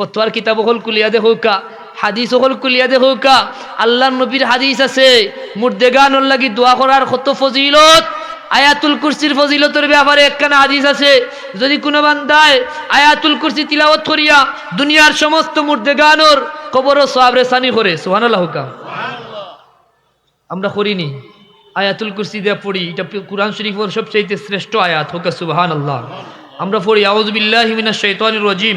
ফতোয়ার কিতাব হল কুলিয়া দেখোকা হাদিস হল কুলিয়া দেখোকা আল্লাহ নবীর হাদিস আছে মুর্দেগানোর লাগি দোয়া করার কত ফজিলত? আয়াতুল কুরসির ফজিলতের ব্যাপারে একখানা হাদিস আছে যদি কোনো বান্দায় আয়াতুল কুরসি তিলাওয়াত করিয়া দুনিয়ার সমস্ত মুর্দেগানোর কবর ও সাবরে সানি করে সুবহানাল্লাহ হুকাম আমরা করিনি আয়াতুল কুরসি দিয়ে পড়ি এটা কোরআন শরীফের সবচেয়ে শ্রেষ্ঠ আয়াত হোক সুবাহান আল্লাহ আমরা পড়ি আউযুবিল্লাহি মিনাশ শাইতানির রাজিম।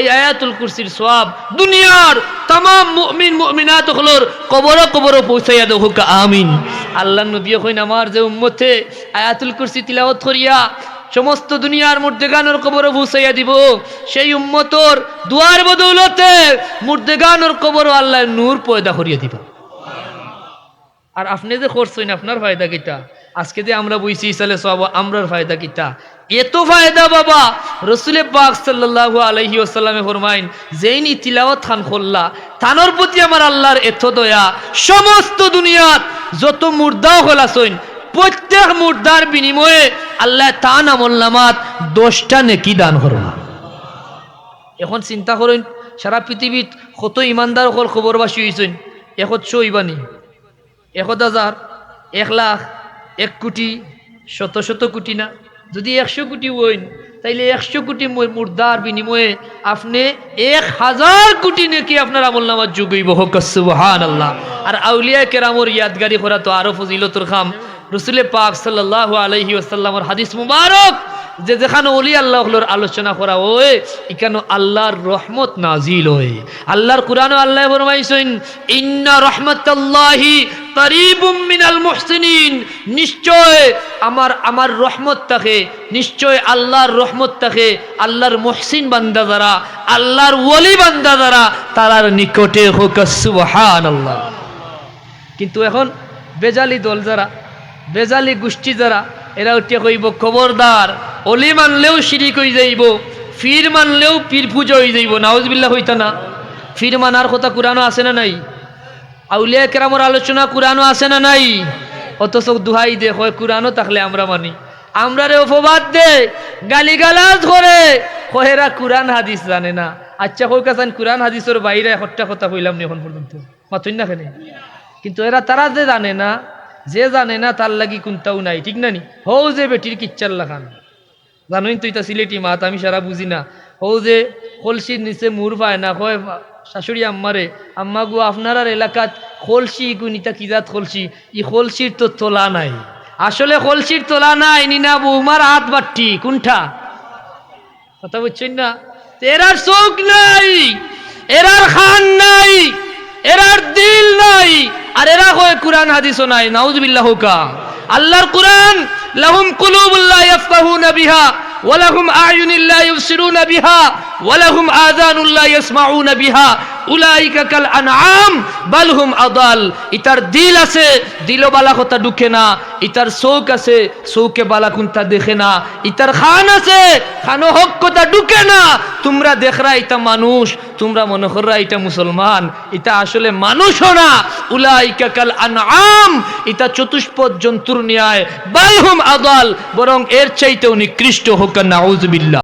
এই আয়াতুল কুরসির সওয়াব দুনিয়ার তামাম মুমিন মুমিনাত হলোর কবর কবর পৌঁছাইয়া দেও আমিন। আল্লাহ নবী কইন আমার যে উম্মতে আয়াতুল কুরসি তিলাওয়াত করিয়া সমস্ত দুনিয়ার মুর্দেগানোর কবর পৌঁছাইয়া দিব, সেই উম্মতর দুয়ার বদৌলতে মুর্দেগানোর কবর আল্লাহ নূর পয়দা করিয়া দিব। আর আপনি যে করছেন, আপনার ফায়দা কিটা আজকে যে আমরা বইছি ইসালে সব আমরার ফায়দা কিটা এত ফায়দা বাবা। রসুলে পাক সাল্লাল্লাহু আলাইহি ওয়াসাল্লামে ফরমাইন, যেই নি তিলাওয়াত খান খোল্লা থানোর প্রতি আমার আল্লাহর এত দয়া। সমস্ত দুনিয়াত যত মুর্দাও হলাছইন প্রত্যেক মুর্দার বিনিময়ে আল্লাহ তান আমল নামাত দশটা নেকি দান করবা এখন চিন্তা করেন, সারা পৃথিবীত কত ইমানদার হল খবরবাসী হয়েছেন এখন চইবানি এক হাজার, এক লাখ, এক কোটি, শত শত কোটি না। যদি একশো কোটি হইন, তাইলে একশো কোটি মুর্দার বিনিময়ে আপনি এক হাজার কোটি নাকি আপনার আমল নামার যুগইব। হোক সুবহান আল্লাহ আর আউলিয়া কেরামর ইয়াদগারি করা তো আরও ফজিলতর খাম। রসুলে পাক সাল্লাহ আলহি আসাল্লামর হাদিস মুবারক, যে যেখানে অলি আল্লাহর আলোচনা করা হয় এখানে আল্লাহর রহমত নাজিল হয় আল্লাহর কোরআন আল্লাহ ফরমাইছেন, ইন্না রহমতাল্লাহি করিবুম মিনাল মুহসিনিন। নিশ্চয় আমার আমার রহমত থাকে, নিশ্চয় আল্লাহর রহমত থাকে, আল্লাহর মুহসিন বান্দা যারা, আল্লাহর ওলি বান্দা যারা, তারার নিকটে হোক, সুবহানাল্লাহ। কিন্তু এখন বেজালি দল যারা, বেজালি গোষ্ঠী যারা এরা উঠে কইব, খবরদার, অলি মানলেও শিরিক হয়ে যাইব ফির মানলেও পীর পুজো হয়ে যাইব নাউজবিল্লা হইতা না ফির মানার কথা কোরআনও আছে না নাই? আউলিয়া কেরামর আলোচনা কোরআনও আছে না নাই? অথচ দুহাই দে হয় কোরআনও থাকলে আমরা মানি। আমরা রে অপবাদ দে, গালিগালাজ করে। কহেরা কোরআন হাদিস জানে না। আচ্ছা কই কাছান কোরআন হাদিসের বাইরে একটা কথা কইলাম নি এখন পর্যন্ত। মাতুন না কেন? কিন্তু এরা তারা যে জানে না, যে জানে না, তার লাগি কোনটাও নাই, ঠিক না নি? হও যে বেটির কিচ্চার লাগান জানোই তুই তা সিলেটি মাত, আমি সারা বুঝি না। হও যে কলসির নিচে মুর পায় না, কয় শাশুড়ি আম্মারে আম্মা গো আপনার এলাকাত খলসি গুনিতা কিজাত খলসি? ই খলসির তো তোলা নাই। আসলে খলসির তোলা নাই, নিনা বৌমার হাত বাট্টি কোনটা কথা বুঝছেন না? এরার চোখ নাই, এরার খান নাই, এরার দিল নাই, আর এরা কয় কোরআন হাদিসও নাই, নাউজুবিল্লাহ কা। আল্লাহর কোরআন, লাহুম কুলুবুল্লাহ ইয়াফকাহুনা বিহা। ওয়ালাহুম আয়ুনিল্লাহ ইউবসিরুনা বিহা ওয়ালাহুম আযানুল্লাহ ইয়াসমাউনা বিহা। উলাইকা কাল আদাল। ইতার দিল আছে বালা কথা ঢুকে না। ইতার আছে বালা দেখে না। ইতার খান আছে খানো হক কথা ঢুকে না। তোমরা দেখরা এটা মানুষ, তোমরা মনে এটা মুসলমান। এটা আসলে মানুষও না। উলাইকা আনআম এটা চতুষ্পদ জন্তুর ন্যায়। বাল হুম আদাল, বরং এর চাইতেও নিকৃষ্ট হোক নাউজুবিল্লাহ।